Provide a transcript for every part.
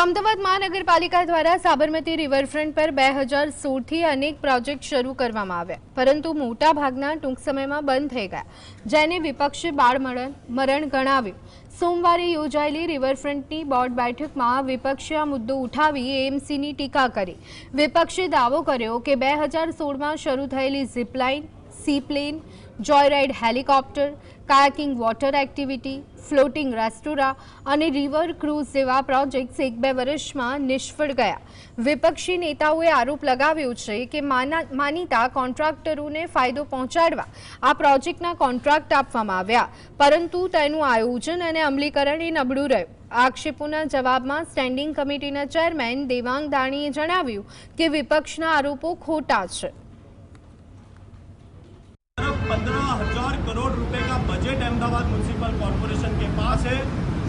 અમદાવાદ મહાનગરપાલિકા દ્વારા સાબરમતી રિવરફ્રન્ટ પર બે હજાર સોળથી અનેક પ્રોજેક્ટ શરૂ કરવામાં આવ્યા, પરંતુ મોટા ભાગના ટૂંક સમયમાં બંધ થઈ ગયા. જેને વિપક્ષે બાળમરણ મરણ ગણાવ્યું. સોમવારે યોજાયેલી રિવરફ્રન્ટની બોર્ડ બેઠકમાં વિપક્ષે આ મુદ્દો ઉઠાવી એએમસીની ટીકા કરી. વિપક્ષે દાવો કર્યો કે બે હજાર સોળમાં શરૂ થયેલી zipline seaplane joyride helicopter kayaking water activity floating restaurant અને રિવર ક્રૂઝ જેવા પ્રોજેક્ટ્સ એક બે વર્ષમાં નિષ્ફળ ગયા. વિપક્ષી નેતાઓએ આરોપ લગાવ્યો છે કે માના, માનીતા કોન્ટ્રાક્ટરોને ફાયદો પહોંચાડવા આ પ્રોજેક્ટના કોન્ટ્રાક્ટ આપવામાં આવ્યા. પરંતુ તેનું આયોજન અને અમલીકરણ એ નબળું રહ્યું. આક્ષેપોના જવાબમાં સ્ટેન્ડિંગ કમિટીના ચેરમેન દેવાંગ દાણીએ જણાવ્યું કે વિપક્ષના આરોપો ખોટા છે. करोड़ रुपए का बजट अहमदाबाद म्यूनसिपल कॉरपोरेशन के पास है।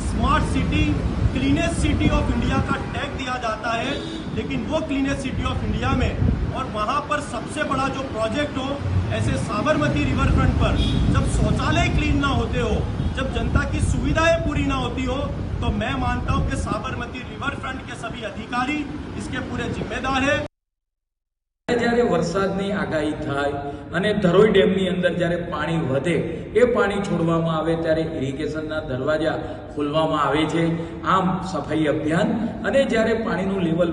Smart city cleanest city of India का टैग दिया जाता है, लेकिन वो क्लीनेस्ट सिटी ऑफ़ इंडिया में। और वहाँ पर सबसे बड़ा जो प्रोजेक्ट हो, ऐसे साबरमती रिवर फ्रंट पर, जब शौचालय क्लीन ना होते हो, जब जनता की सुविधाएँ पूरी ना होती हो तो मैं मानता हूँ कि साबरमती रिवर फ्रंट के सभी अधिकारी इसके पूरे जिम्मेदार है। જ્યારે વરસાદની આગાહી થાય અને ધરોઈ ડેમની અંદર જ્યારે પાણી વધે, એ પાણી છોડવામાં આવે ત્યારે ઇરિગેશનના દરવાજા ખોલવામાં આવે છે. આમ સફાઈ અભિયાન અને જ્યારે પાણીનું લેવલ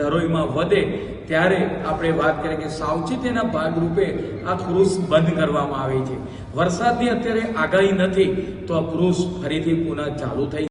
ધરોઈમાં વધે, ત્યારે આપણે વાત કરીએ કે સાવચેતીના ભાગરૂપે આ ક્રૂઝ બંધ કરવામાં આવે છે. વરસાદની અત્યારે આગાહી નથી, તો આ ક્રૂઝ ફરીથી પુનઃ ચાલુ થઈ